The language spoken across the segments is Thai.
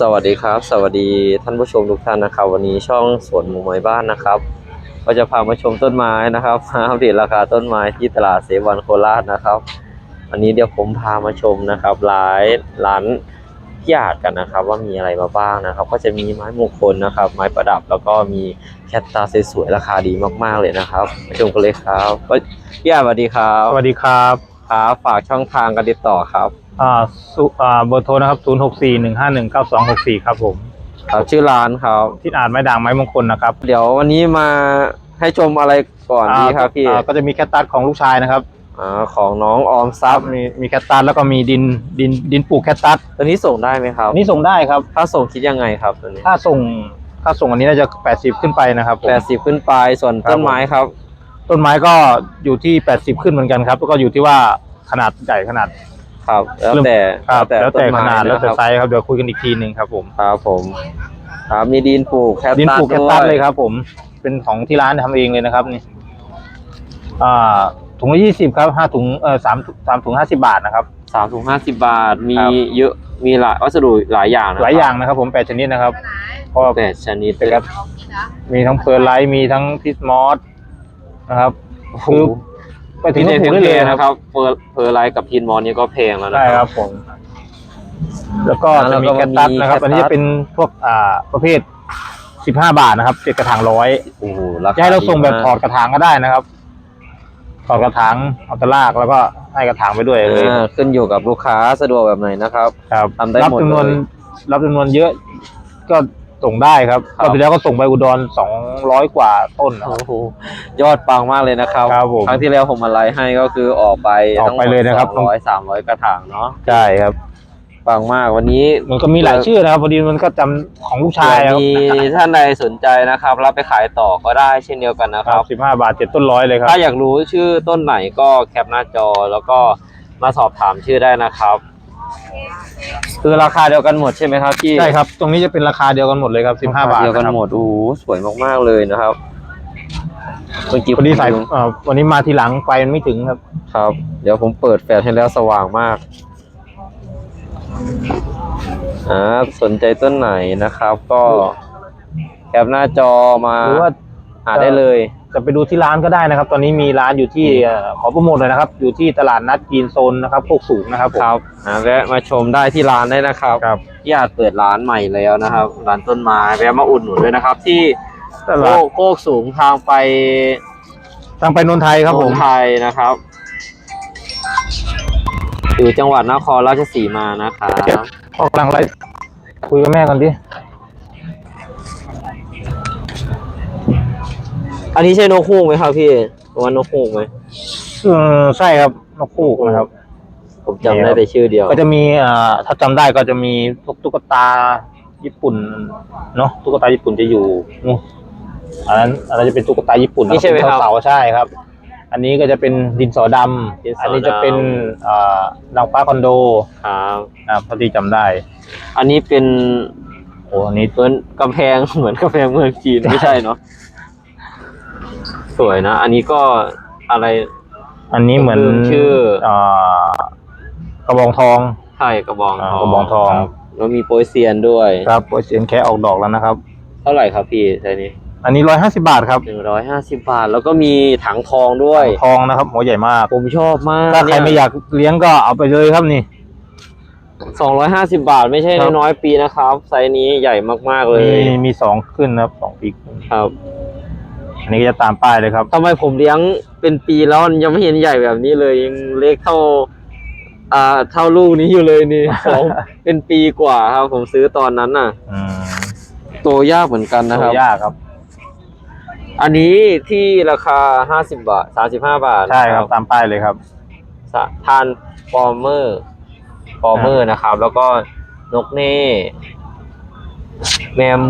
สวัสดีครับ สวัสดีท่านผู้ชมทุกท่านนะครับ วันนี้ช่องสวนหมู่ไม้บ้านนะครับ ก็จะพามาชมต้นไม้นะครับมาอัปเดตราคาต้นไม้ที่ตลาดเซวันโคราชนะครับวันนี้เดี๋ยวผมพามาชมนะครับร้านร้านพิยาดกันนะครับ ว่ามีอะไรมาบ้างนะครับ ก็จะมีไม้มงคลนะครับ ไม้ประดับแล้วก็มีแคตตาสวยๆราคาดีมากๆเลยนะครับมาชมกันเลยครับพี่อาดสวัสดีครับสวัสดีครับครับฝากช่องทางการติดต่อครับ อ่าสุอ่าเบอร์โทรนะครับ0 6 4 1 5 1 9 2 6 4ครับผมครับชื่อร้านครับ ที่อ่านไม้ด่างไม้มงคลนะครับเดี๋ยววันนี้มาให้ชมอะไรก่อนดีครับพี่อ่าก็จะมีแคตตัสของลูกชายนะครับอ่าของน้องออมทรัพย์มีมีแคตตัสแล้วก็มีดินดินดินปลูกแคตตัสตัวนี้ส่งได้ไหมครับอันนี้ส่งได้ครับ ถ้าส่งคิดยังไงครับตัวนี้ ถ้าส่งถ้าส่งอันนี้น่าจะ 80 ขึ้นไปนะครับผมแปดสิบขึ้นไปส่วนครับต้นไม้ครับ ต้นไม้ก็อยู่ที่ 80 ขึ้นเหมือนกันครับแล้วก็อยู่ที่ว่าขนาดใหญ่ขนาด ครับ แล้วแต่ครับแล้วแต่ต้นขไม้นาดแล้วแต่ะคไซรับส์ครับเดี๋ยวคุยกันอีกทีหนึ่งครับ ผมครับผมครับมีดินปลูกแคตตัสดินปลูกแคตตัสด้วยเลยครับ ผมเป็นของที่ร้านทำเองเลยนะครับนี่อ่าถุงละยี่สิบครับห้าถุงเออสามสามถุงห้าสิบาทนะครับสามถุงห้าสิบบาทมีครับเยอะมีหลายวัสดุหลายอย่างนะหลายอย่างนะครับ ผมแปดชนิดนะครับก็แปดชนิดเป็นครับมีทั้งเพอร์ไลท์มีทั้งพิสมอสนะครับโอ้โหคือ ไปถึที่งในก็เพปลูกจได้เลเลยยนะนะคครับรับเพอร์เพอร์ไลท์กับพินมอนนี่ก็แพงแล้วนะใช่ครับผม แล้วก็แล้จะวมีก็แคตตัสมีนะครับแคตตัสอันนี้จะเป็นพวกอ่าประเภทสิบห้าบาทนะครับเจ็ดกระถางร้อยโอ้โหราคาจะให้เราส่งแบบดีมกถอดกระถางก็ได้นะครับ ถอดกระถางเอาแตะลากแล้วก็ให้กระถางไปด้วยเลยอ่าขึ้นอยู่กับลูกค้าสะดวกแบบไหนนะครับ ครับทำได้รับหมดจำนวนเลย รับจำนวนเยอะ ก็ ส่งได้ครับครับก็ไปแล้วก็ส่งไปอุดรสองร้อยกว่าต้นนะคโอ้รับโหยอดปังมากเลยนะครับครับผมครั้งที่แล้วผมมาไลฟ์ให้ก็คือออกไปออกไปเลยนะครับ ร้อยสามร้อยกระถางเนาะใช่ครับ ปังมากวันนี้ มันก็มีหลายชื่อนะครับพอดีมันก็จำของลูกชายครับมีท่านใดสนใจนะครับ รับไปขายต่อก็ได้เช่นเดียวกันนะคครัรับ บสิบห้าบาทเจ็ดต้นร้อยเลยครับ ถ้าอยากรู้ชื่อต้นไหนก็แคปหน้าจอแล้วก็มาสอบถามชื่อได้นะครับ คือราคาเดียวกันหมดใช่ไหมครับพี่ใช่ครับ ตรงนี้จะเป็นราคาเดียวกันหมดเลยครับสิบห้าบาทเดียวกันนะครับหมดโอ้โหสวยมากๆเลยนะครับเมื่อกี้พอดีสายผมเอ่อวันนี้มาทีหลังไฟมันไม่ถึงครับ ครับ เดี๋ยวผมเปิดแฟลชให้แล้วสว่างมากอ่าสนใจต้นไหนนะครับ ก็แคปหน้าจอมาหรือว่า หาได้เลย จะไปดูที่ร้านก็ได้นะครับ ตอนนี้มีร้านอยู่ที่เอ่อขอโปรโมทเลยนะครับ อยู่ที่ตลาดนัดจีนโซนนะครับโคกสูงนะครับผมครับอ่าแวะมาชมได้ที่ร้านได้นะครับครับที่อาจเปิดร้านใหม่แล้วนะครับ ร้านต้นไม้แวะมาอุดหนุนด้วยนะครับ ที่ตโคลาดกโคกสูงทางไปทางไปนนทไทยครับผมนนไทยนะครับอยู่จังหวัดนครราชสีมานะครับออกกำลังไลฟ์คุยกับแม่ก่อนดิ อันนี้ใช่นกฮูกไหมครับพี่ว่านกฮูกไหมเออใช่ครับนกคู่นะครับ ผมจำได้แต่ชื่อเดียว ก็จะมีเอ่อถ้าจำได้ก็จะมีพวกตุ๊กตาญี่ปุ่นเนาะตุ๊กตาญี่ปุ่นจะอยู่นู่นอันนั้นอันนั้นจะเป็นตุ๊กตาญี่ปุ่นนี่ใช่ไหมครับเสาๆใช่ครับ อันนี้ก็จะเป็นดินสอดำดินสอดำ อันนี้จะเป็นเอ่อนางฟ้าคอนโดครับ นะพอดีจำได้อันนี้เป็นโอ้อันนี้ เหมือนกำแพง เหมือนกำแพงเมืองจีนไม่ใช่เนาะ สวยนะ อันนี้ก็อะไร อันนี้เหมือนลืมชื่อเอ่อกระบองทองไข่กระบองทอ่าองกระบองทองครับแล้วมีโปรยเซียนด้วย ครับโปรเซียนแค่ออกดอกแล้วนะครับ เท่าไหร่ครับพี่ไซนี้อันนี้ร้อยห้าสิบาทครับหนึ่งร้อยห้าสิบบาท แล้วก็มีถังทองด้วย ทองนะครับหัวใหญ่มาก ผมชอบมากถ้าใครไม่อยากเลี้ยงก็เอาไปเลยครับนี่ สองร้อยห้าสิบาท ไม่ใช่ครับ น้อยๆปีนะครับ ไซส์นี้ใหญ่มากๆเลยมีมีสองขึ้นนะครับสองปีขึ้นครับ อันนี้ก็จะตามป้ายเลยครับ ทำไมผมเลี้ยงเป็นปีแล้วยังไม่เห็นใหญ่แบบนี้เลยยังเล็กเท่า อ่าเท่าลูกนี้อยู่เลยนี่ สองเป็นปีกว่าครับ ผมซื้อตอนนั้นน่ะ อืมโตยากเหมือนกันนะครับ ยากครับ อันนี้ที่ราคาห้าสิบบาทสามสิบห้าบาทใช่ครับตามป้ายเลยครับสะทานฟอร์เมอร์ฟอร์เมอร์นะครับ แล้วก็นกเน่แมม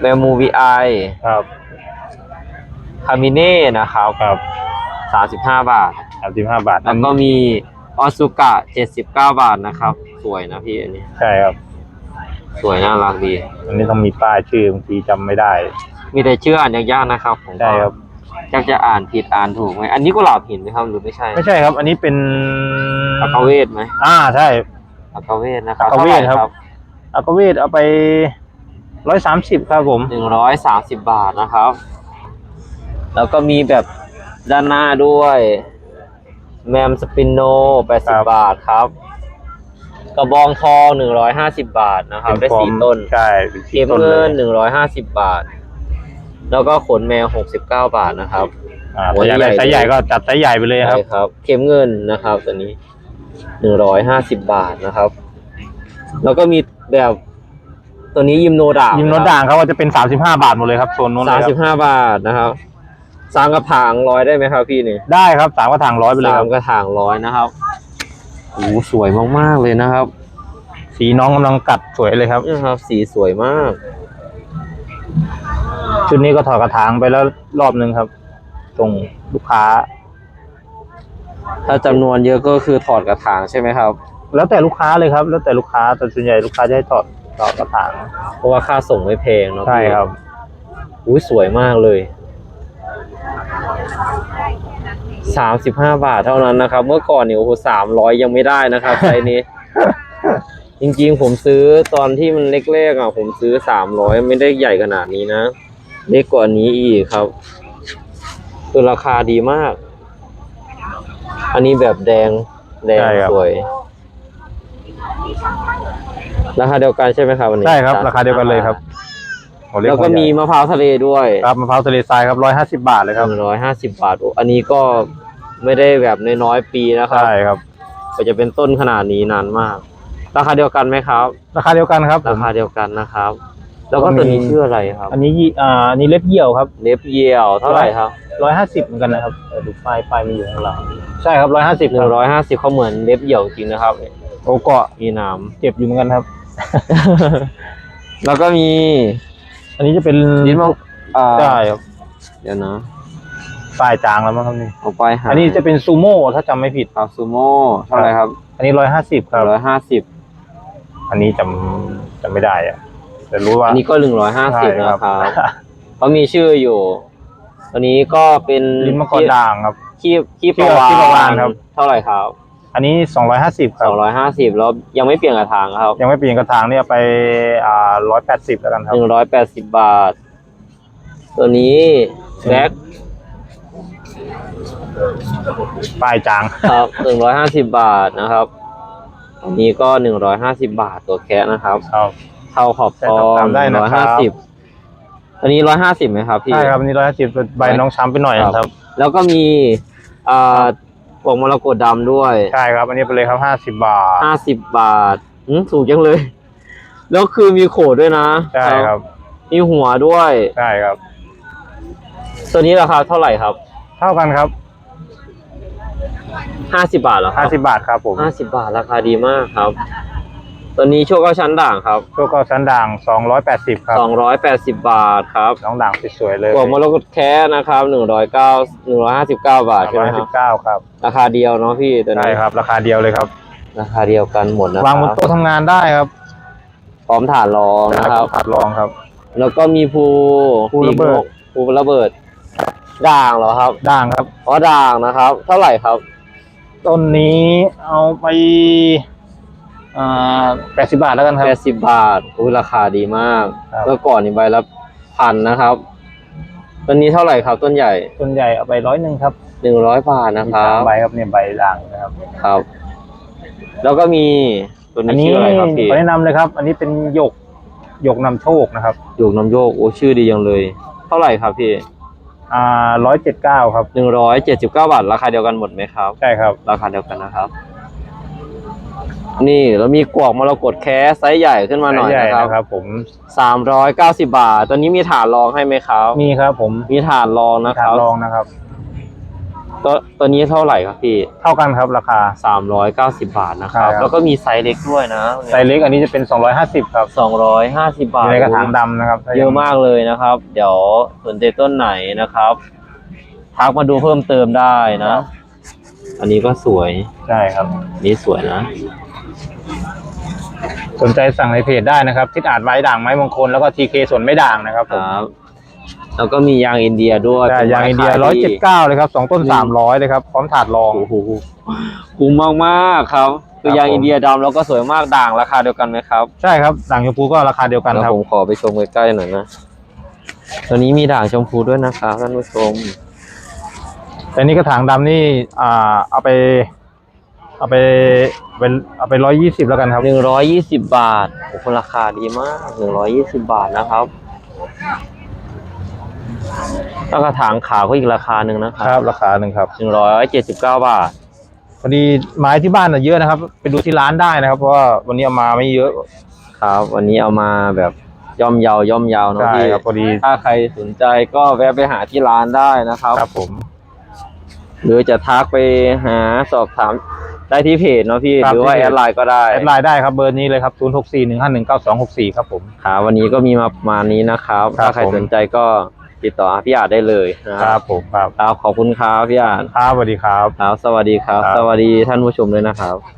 แมมมูวีไอครับ คามิเน่นะครับครับสามสิบห้าบาท สามสิบห้าบาทแล้วก็มีออสุกะเจ็ดสิบเก้าบาทนะครับ สวยนะพี่อันนี้ ใช่ครับ สวยน่ารักดี อันนี้ต้องมีป้ายชื่อบางทีจำไม่ได้ มีแต่ชื่ออ่านยากๆนะครับผมก็ใช่ครับอยากจะอ่านผิดอ่านถูกไหมอันนี้กุหลาบหินไหมครับหรือไม่ใช่ไม่ใช่ครับ อันนี้เป็นอัคาเวทไหมอ่าใช่อัคาเวทนะครับอัคาเวทท่ไหครับอักเวทเอาไปร้อยสามสิบครับผม หนึ่งร้อยสามสิบบาทนะครับ แล้วก็มีแบบด้านหน้าด้วย แมมสปินโนแปดสิบบาทครับ กระบองทองหนึ่งร้อยห้าสิบบาทนะครับ ได้สี่ต้นใช่เป็นเกสี่มต้นเลเงิยนหนึ่งร้อยห้าสิบบาท แล้วก็ขนแมวหกสิบเก้าบาทนะครับอ่าหัวถ้าอยากได้ใหญ่ไซส์ใหญ่ก็จัดไซส์ใหญ่ไปเลยครับใช่ครับ เข็มเงินนะครับตัวนี้หนึ่งร้อยห้าสิบบาทนะครับ แล้วก็มีแบบตัวนี้ยิมโนดาบยิมโนตด่างเขาก็จะเป็นสามสิบห้าบาทหมดเลยครับโซนนู้นเลสามยคสิรับบห้าบาทนะครับ สามกระถางร้อยได้ไหมครับพี่นี่ได้ครับสามกระถางร้อยไปเลยสาคมรับกระถางร้อยนะครับโอ้โหสวยมากๆเลยนะครับสีน้องกำลังกัดสวยเลยครับ นี่ครับ สีสวยมาก ชุดนี้ก็ถอดกระถางไปแล้วรอบนึงครับ ส่งลูกค้า ถ้าจำนวนเยอะก็คือถอดกระถางใช่ไหมครับ แล้วแต่ลูกค้าเลยครับ แล้วแต่ลูกค้าแต่ส่วนใหญ่ลูกค้าจะให้ถอดถอดกระถางเพราะว่าค่าส่งไม่แพงเนาะใช่ครับอุ้ยสวยมากเลย สามสิบห้าบาทเท่านั้นนะครับ เมื่อก่อนเนี่ยโอ้โหสามร้อยยังไม่ได้นะครับไซส์นี้ จริงๆ ผมซื้อตอนที่มันเล็กๆอะผมซื้อสามร้อยไม่ได้ใหญ่ขนาดนี้นะเล็กกว่านี้อีกครับ คือราคาดีมาก อันนี้แบบแดงแดงใช่ครับ สวย ราคาเดียวกันใช่ไหมครับวันนี้ใช่ครับ ราคาเดียวกันเลยครับ หัเกแล้วก็หัใหญ่มีมะพร้าวทะเลด้วยครับมะพร้าวทะเลทรายครับร้อยห้าสิบาทเลยครับหนึ่งร้อยห้าสิบบาทโอ้อันนี้ก็ไม่ได้แบบน้อยๆปีนะครับใช่ครับ ก็จะเป็นต้นขนาดนี้นานมาก ราคาเดียวกันไหมครับ ราคาเดียวกันครับผรามคาเดียวกันนะครับ แล้วก็ก็มี ตัวนี้ชื่ออะไรครับอันนี้ยี่อ่าอันนี้เล็บเหี่ยวครับเล็บเยี่ยวเท่าไหร่ครับร้อยห้าสิบเหมือนกันนะครับเออดูป้ายป้ายมีอยู่ข้างหลังใช่ครับร้อยห้าสิบหนึ่งร้อยห้าสิบเขาเหมือนเล็บเหี่ยวจริงนะครับ โอ้เกาะมีหน้เจ็บอยู่เหมือนกันครับำ แล้วก็มี อันนี้จะเป็นลิ้นมังอ่าใช่ครับเดี๋ยวนะป้ายจางแล้วมั้งครับนี่เอาไปหาอันนี้จะเป็นซูโม่ถ้าจำไม่ผิดครับซูโม่เท่าไหร่ครับ อันนี้ร้อยห้าสิบครับร้อยห้าสิบอันนี้จำจำไม่ได้อะแต่รู้ว่าอันนี้ก็หนึ่งร้อยห้าสิบใช่นะครับเขามีชื่ออยู่ตัวนี้ก็เป็นลิ้นมังกรด่างครับขี้ขี้ขี้ประวาขี้ประวานนครับ เท่าไหร่ครับ อันนี้สองร้อยห้าสิบคสรับองร้อยห้าสิบแล้วยังไม่เปลี่ยนกระถางครับยังไม่เปลี่ยนกระถางเนี่ยไปอ่าร้อยแปดสิบแล้วกันคหรับนึ่งร้อยแปดสิบบาท ตัวนี้แบ็คป้ายจาง ครับหนึ่งร้อยห้าสิบบาทนะครับอันนี้ก็หนึ่งร้อยห้าสิบบาทตัวแคะนะครับ ครับ เท่าขอบทองใช่ครับตามได้นะครับร้อยห้าสิบอันนี้ร้อยห้าสิบไหมครับพี่ ใช่ครับอันนี้ร้อยห้าสิบใบน้องช้ำไปหน่อยครับ แล้วก็มีอ่า ปลวกมรกตดำด้วยใช่ครับ อันนี้ไปเลยครับห้าสิบบาทห้าสิบบาทอืมถูกจังเลย แล้วคือมีโขดด้วยนะใช่ครับมีหัวด้วยใช่ครับ ตัวนี้ราคาเท่าไหร่ครับ เท่ากันครับห้าสิบาทเหรอคห้ารับสิบบาทครับผมห้าสิบาทราคาดีมากครับ ตัวนี้โชคเก้าชั้นด่างครับตัวก็ชั้นด่างสองร้อยแปดสิบครับสองร้อยแปดสิบบาทครับน้องด่างสวยๆเลยกวกมรกตแค่นะครับหนึ่งร้อยเก้าหนึ่งร้อยห้าสิบเก้าบาทใช่ไหร้มอยคสิรับบเก้าครับ ราคาเดียวเนาะพี่ตัวใช่นี้ครับ ราคาเดียวเลยครับ ราคาเดียวกันหมดนะวางบนครับโต๊ะทำงานได้ครับ พร้อมฐานรองนะครับผัดรองครับ แล้วก็มีภูภูระเบิดภูระเบิด ด่างเหรอครับ ด่างครับอ๋อด่างนะครับ เท่าไหร่ครับ ต้นนี้เอาไป อ่าแปดสิบาทแล้วกันครับ แปดสิบบาทอุ้ยราคาดีมากครับ เมื่อก่อนนี่ใบละพันนะครับตัวนี้เท่าไหร่ครับต้นใหญ่ต้นใหญ่เอาไปร้อยหนึ่งครับหนึ่งร้อยบาทนะมีครัสามบใบครับเนี่ยใบด่างนะครับครับ แล้วก็มีตัวอันนี้นี้ชื่ออะไรครับพี่ขอแนะนำเลยครับ อันนี้เป็นหยกหยกนำโชคนะครับหยกน้ำโยกโอ้ชื่อดีจังเลย เท่าไหร่ครับพี่อ่าร้อยเจ็ดเก้าครับหนึ่งร้อยเจ็ดสิบเก้าบาทราคาเดียวกันหมดไหมครับ ใช่ครับ ราคาเดียวกันนะครับ นี่แล้วมีกวกมรกตแคสไซส์ใหญ่ขึ้นมาหน่อยใหญ่นะครับนะครับ ผมสามร้อยเก้าสิบาท ตอนนี้มีฐานรองให้ไหมครับ มีครับ ผมมีฐานรองนะคถารับดรองนะครับ ตัวตัวนี้เท่าไหร่ครับพี่เท่ากันครับราคา สามร้อยเก้าสิบาทนะครับใช่ครับ แล้วก็มีไซส์เล็กด้วยนะไซส์เล็กอันนี้จะเป็น 250 ครับสองร้อยห้าสิบาอทยู่ในกระถางดำนะครับเยอะมากเลยนะครับ เดี๋ยวสนใจต้นไหนนะครับ ทักมาดูเพิ่มเติมได้นะ อันนี้ก็สวยใช่ครับอันนี่สวยนะ สนใจสั่งในเพจได้นะครับทิศอาจไม้ด่างไม้มงคลแล้วก็ทีเคส่วนไม่ด่างนะครับคผมรับ แล้วก็มียางอินเดียด้วยใช่ป็นไม้ยางอินเดียข179เลยครับสองต้น300เลยครับพร้อมถาดรอง โอ้โหคุ้มมากๆครับ คือยางอินเดียดำแล้วก็สวยมากด่างราคาเดียวกันไหมครับใช่ครับด่างชมพูก็ราคาเดียวกันแล้วครับผมขอไปชมใกล้ๆหน่อยนะตัวนี้มีด่างชมพูด้วยนะครับท่านผู้ชมแต่นี่กระถางดำนี่อ่าเอาไป เอาไปเป็นเอาไปร้อยยี่สิบแล้วกันครับ หนึ่งร้อยยี่สิบบาทโอ้โหราคาดีมากหนึ่งร้อยยี่สิบบาทนะครับแล้วกระถางขาวก็อีกราคาหนึ่งนะคครัรับบราคาหนึ่งครับหนึ่งร้อยเจ็ดสิบเก้าบาท พอดีไม้ที่บ้านน่ะเยอะนะครับ ไปดูที่ร้านได้นะครับ เพราะว่าวันนี้เอามาไม่เยอะ ครับ วันนี้เอามาแบบย่อมเยาวย่อมเยาวเนอะใช่พี่ครับพอดี ถ้าใครสนใจก็แวะไปหาที่ร้านได้นะครับ ครับผม หรือจะทักไปหาสอบถาม ได้ที่เพจเนาะพี่ครับหรือว่าที่แอเพจดไลน์ก็ได้แอดไลน์ได้ครับเบอร์นี้เลยครับ 0 6 4 1 5 1 9 2 6 4 ครับผม ครับวันนี้ก็มีมาประมาณนี้นะครับ ครับถ้าใครผม สนใจก็ติดต่อหาพี่อาจได้เลยนะคครัรับบผมครับครับขอบคุณครับพี่อาจครับสวัสดีครับ ครับสวัสดีครับ ครับ สวัสดีท่านผู้ชมด้วยนะครับ